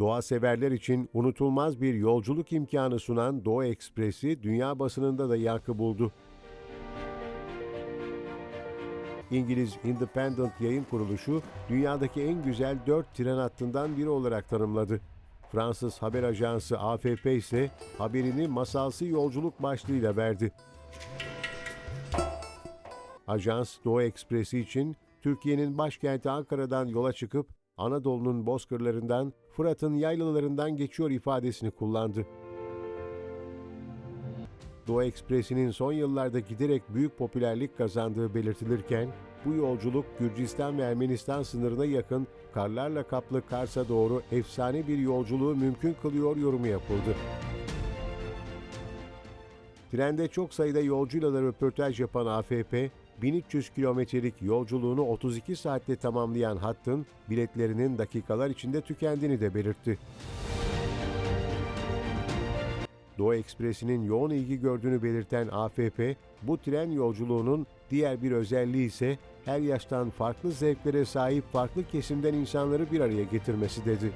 Doğa severler için unutulmaz bir yolculuk imkanı sunan Doğu Ekspresi dünya basınında da yankı buldu. İngiliz Independent Yayın Kuruluşu dünyadaki en güzel 4 tren hattından biri olarak tanımladı. Fransız haber ajansı AFP ise haberini masalsı yolculuk başlığıyla verdi. Ajans Doğu Ekspresi için Türkiye'nin başkenti Ankara'dan yola çıkıp Anadolu'nun bozkırlarından, Fırat'ın yaylalarından geçiyor ifadesini kullandı. Doğu Ekspresi'nin son yıllarda giderek büyük popülerlik kazandığı belirtilirken, bu yolculuk Gürcistan ve Ermenistan sınırına yakın karlarla kaplı Kars'a doğru efsane bir yolculuğu mümkün kılıyor yorumu yapıldı. Trende çok sayıda yolcuyla da röportaj yapan AFP, 1300 kilometrelik yolculuğunu 32 saatte tamamlayan hattın biletlerinin dakikalar içinde tükendiğini de belirtti. Doğu Ekspresi'nin yoğun ilgi gördüğünü belirten AFP, bu tren yolculuğunun diğer bir özelliği ise her yaştan farklı zevklere sahip farklı kesimden insanları bir araya getirmesi dedi.